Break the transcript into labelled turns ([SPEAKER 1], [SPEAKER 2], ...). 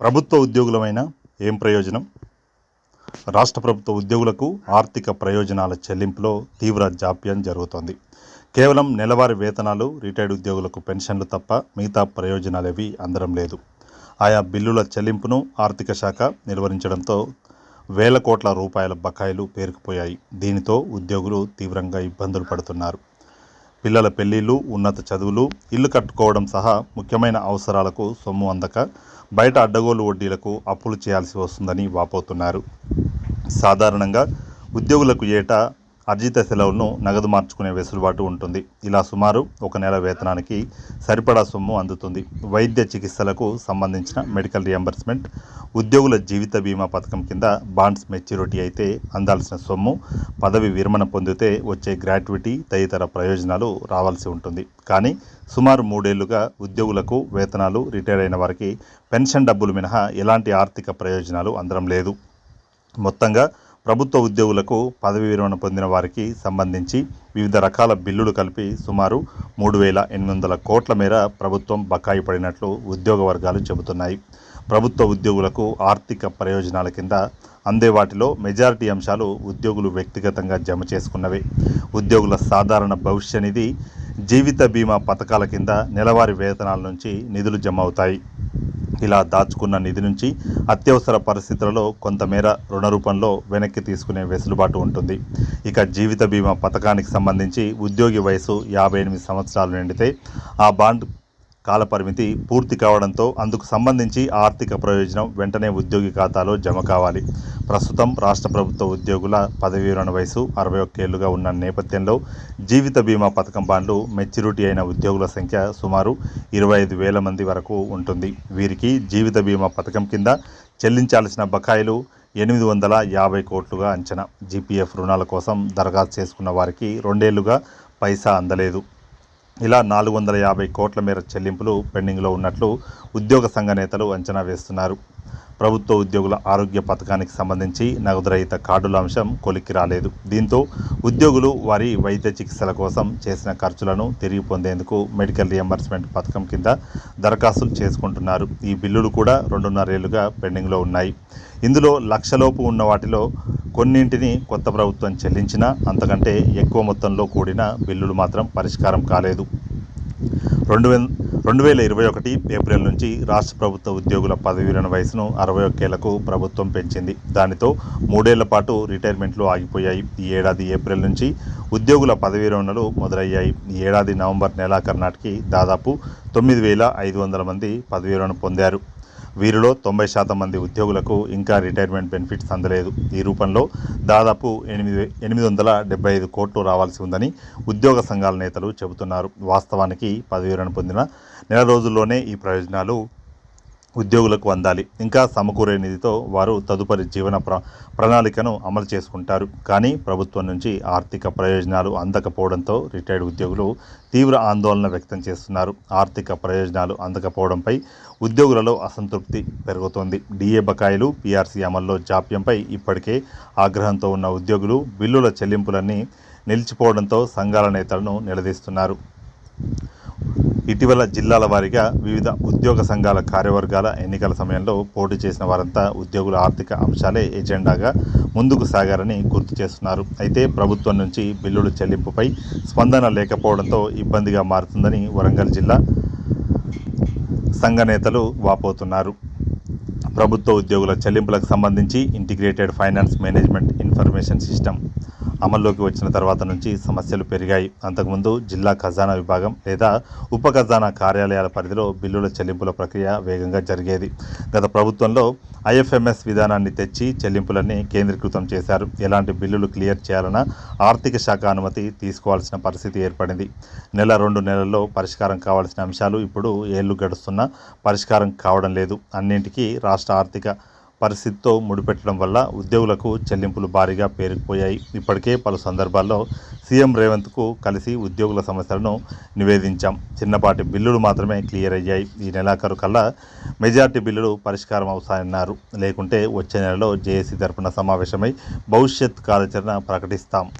[SPEAKER 1] ప్రభుత్వ ఉద్యోగులమైన ఏం ప్రయోజనం? రాష్ట్ర ప్రభుత్వ ఉద్యోగులకు ఆర్థిక ప్రయోజనాల చెల్లింపులో తీవ్ర జాప్యం జరుగుతోంది. కేవలం నెలవారీ వేతనాలు రిటైర్డ్ ఉద్యోగులకు పెన్షన్లు తప్ప మిగతా ప్రయోజనాలేవి అందడం లేదు. ఆయా బిల్లుల చెల్లింపును ఆర్థిక శాఖ నిర్వహించడంతో వేల కోట్ల రూపాయల బకాయిలు పేరుకుపోయాయి. దీనితో ఉద్యోగులు తీవ్రంగా ఇబ్బందులు పడుతున్నారు. పిల్లల పెళ్ళిళ్ళు ఉన్నత చదువులు ఇల్లు కట్టుకోవడం సహా ముఖ్యమైన అవసరాలకు సొమ్ము అందక బయట అడ్డగోలు వడ్డీలకు అప్పులు చేయాల్సి వస్తుందని వాపోతున్నారు. సాధారణంగా ఉద్యోగులకు ఏటా అర్జిత సెలవులను నగదు మార్చుకునే వెసులుబాటు ఉంటుంది. ఇలా సుమారు ఒక నెల వేతనానికి సరిపడా సొమ్ము అందుతుంది. వైద్య చికిత్సలకు సంబంధించిన మెడికల్ రియంబర్స్మెంట్ ఉద్యోగుల జీవిత బీమా పథకం కింద బాండ్స్ మెచ్యూరిటీ అయితే అందాల్సిన సొమ్ము పదవి విరమణ పొందితే వచ్చే గ్రాట్యుటీ తదితర ప్రయోజనాలు రావాల్సి ఉంటుంది. కానీ సుమారు మూడేళ్ళుగా ఉద్యోగులకు వేతనాలు రిటైర్ అయిన వారికి పెన్షన్ డబ్బులు మినహా ఎలాంటి ఆర్థిక ప్రయోజనాలు అందడం లేదు. మొత్తంగా ప్రభుత్వ ఉద్యోగులకు పదవి విరమణ పొందిన వారికి సంబంధించి వివిధ రకాల బిల్లులు కలిపి సుమారు మూడు వేల ఎనిమిది వందల కోట్ల మేర ప్రభుత్వం బకాయి పడినట్లు ఉద్యోగ వర్గాలు చెబుతున్నాయి. ప్రభుత్వ ఉద్యోగులకు ఆర్థిక ప్రయోజనాల కింద అందే వాటిలో మెజారిటీ అంశాలు ఉద్యోగులు వ్యక్తిగతంగా జమ చేసుకున్నవే. ఉద్యోగుల సాధారణ భవిష్య నిధి జీవిత బీమా పథకాల కింద నెలవారీ వేతనాల నుంచి నిధులు జమ అవుతాయి. ఇలా దాచుకున్న నిధి నుంచి అత్యవసర పరిస్థితులలో కొంతమేర రుణ రూపంలో వెనక్కి తీసుకునే వెసులుబాటు ఉంటుంది. ఇక జీవిత బీమా పథకానికి సంబంధించి ఉద్యోగి వయసు యాభై ఎనిమిది సంవత్సరాలు నిండితే ఆ బాండ్ కాలపరిమితి పూర్తి కావడంతో అందుకు సంబంధించి ఆర్థిక ప్రయోజనం వెంటనే ఉద్యోగి ఖాతాలో జమ కావాలి. ప్రస్తుతం రాష్ట్ర ప్రభుత్వ ఉద్యోగుల పదవీ విరమణ వయసు అరవై ఒక్కేళ్ళుగా ఉన్న నేపథ్యంలో జీవిత బీమా పథకం బాండ్లు మెచ్యూరిటీ అయిన ఉద్యోగుల సంఖ్య సుమారు ఇరవై ఐదు వేల మంది వరకు ఉంటుంది. వీరికి జీవిత బీమా పథకం కింద చెల్లించాల్సిన బకాయిలు ఎనిమిది వందల యాభై కోట్లుగా అంచనా. జీపీఎఫ్ రుణాల కోసం దరఖాస్తు చేసుకున్న వారికి రెండేళ్ళుగా పైసా అందలేదు. ఇలా నాలుగు వందల యాభై కోట్ల మేర చెల్లింపులు పెండింగ్లో ఉన్నట్లు ఉద్యోగ సంఘ నేతలు అంచనా వేస్తున్నారు. ప్రభుత్వ ఉద్యోగుల ఆరోగ్య పథకానికి సంబంధించి నగదు రహిత కార్డుల అంశం కొలిక్కి రాలేదు. దీంతో ఉద్యోగులు వారి వైద్య చికిత్సల కోసం చేసిన ఖర్చులను తిరిగి పొందేందుకు మెడికల్ రియంబర్స్మెంట్ పథకం కింద దరఖాస్తులు చేసుకుంటున్నారు. ఈ బిల్లులు కూడా రెండున్నరేళ్ళుగా పెండింగ్లో ఉన్నాయి. ఇందులో లక్షలోపు ఉన్న వాటిలో కొన్నింటిని కొత్త ప్రభుత్వం చెల్లించినా అంతకంటే ఎక్కువ మొత్తంలో కూడిన బిల్లులు మాత్రం పరిష్కారం కాలేదు. రెండు వే రెండు వేల ఇరవై ఒకటి ఏప్రిల్ నుంచి రాష్ట్ర ప్రభుత్వ ఉద్యోగుల పదవి విరమణ వయసును అరవై ఒక్కేళ్ళకు ప్రభుత్వం పెంచింది. దానితో మూడేళ్ళ పాటు రిటైర్మెంట్లు ఆగిపోయాయి. ఈ ఏడాది ఏప్రిల్ నుంచి ఉద్యోగుల పదవి విరమణలు మొదలయ్యాయి. ఈ ఏడాది నవంబర్ నెలాఖరు నాటికి దాదాపు తొమ్మిది వేల ఐదు వందల మంది పదవి విరమణ పొందారు. వీరిలో తొంభై శాతం మంది ఉద్యోగులకు ఇంకా రిటైర్మెంట్ బెనిఫిట్స్ అందలేదు. ఈ రూపంలో దాదాపు ఎనిమిది ఎనిమిది వందల డెబ్బై ఐదు కోట్లు రావాల్సి ఉందని ఉద్యోగ సంఘాల నేతలు చెబుతున్నారు. వాస్తవానికి పదవీరణ పొందిన నెల రోజుల్లోనే ఈ ప్రయోజనాలు ఉద్యోగులకు అందాలి. ఇంకా సమకూరే నిధితో వారు తదుపరి జీవన ప్ర ప్రణాళికను అమలు చేసుకుంటారు. కానీ ప్రభుత్వం నుంచి ఆర్థిక ప్రయోజనాలు అందకపోవడంతో రిటైర్డ్ ఉద్యోగులు తీవ్ర ఆందోళన వ్యక్తం చేస్తున్నారు. ఆర్థిక ప్రయోజనాలు అందకపోవడంపై ఉద్యోగులలో అసంతృప్తి పెరుగుతోంది. డిఏ బకాయిలు పీఆర్సీ అమల్లో జాప్యంపై ఇప్పటికే ఆగ్రహంతో ఉన్న ఉద్యోగులు బిల్లుల చెల్లింపులన్నీ నిలిచిపోవడంతో సంఘాల నేతలను నిలదీస్తున్నారు. ఇటీవల జిల్లాల వారీగా వివిధ ఉద్యోగ సంఘాల కార్యవర్గాల ఎన్నికల సమయంలో పోటీ చేసిన వారంతా ఉద్యోగుల ఆర్థిక అంశాలే ఎజెండాగా ముందుకు సాగారని గుర్తు చేస్తున్నారు. అయితే ప్రభుత్వం నుంచి బిల్లుల చెల్లింపుపై స్పందన లేకపోవడంతో ఇబ్బందిగా మారుతుందని వరంగల్ జిల్లా సంఘ నేతలు వాపోతున్నారు. ప్రభుత్వ ఉద్యోగుల చెల్లింపులకు సంబంధించి integrated finance management information system అమల్లోకి వచ్చిన తర్వాత నుంచి సమస్యలు పెరిగాయి. అంతకుముందు జిల్లా ఖజానా విభాగం లేదా ఉప ఖజానా కార్యాలయాల పరిధిలో బిల్లుల చెల్లింపుల ప్రక్రియ వేగంగా జరిగేది. గత ప్రభుత్వంలో ఐఎఫ్ఎంఎస్ విధానాన్ని తెచ్చి చెల్లింపులన్నీ కేంద్రీకృతం చేశారు. ఎలాంటి బిల్లులు క్లియర్ చేయాలన్నా ఆర్థిక శాఖ అనుమతి తీసుకోవాల్సిన పరిస్థితి ఏర్పడింది. నెల రెండు నెలల్లో పరిష్కారం కావాల్సిన అంశాలు ఇప్పుడు ఏళ్ళు గడుస్తున్నా పరిష్కారం కావడం లేదు. అన్నింటికీ రాష్ట్ర ఆర్థిక పరిస్థితితో ముడిపెట్టడం వల్ల ఉద్యోగులకు చెల్లింపులు భారీగా పేరుకుపోయాయి. ఇప్పటికే పలు సందర్భాల్లో సీఎం రేవంత్కు కలిసి ఉద్యోగుల సమస్యలను నివేదించాం. చిన్నపాటి బిల్లులు మాత్రమే క్లియర్ అయ్యాయి. ఈ నెలాఖరు కల్లా మెజార్టీ బిల్లులు పరిష్కారం అవుతాయన్నారు. లేకుంటే వచ్చే నెలలో జేఏసీ తరపున సమావేశమై భవిష్యత్ కార్యాచరణ ప్రకటిస్తాం.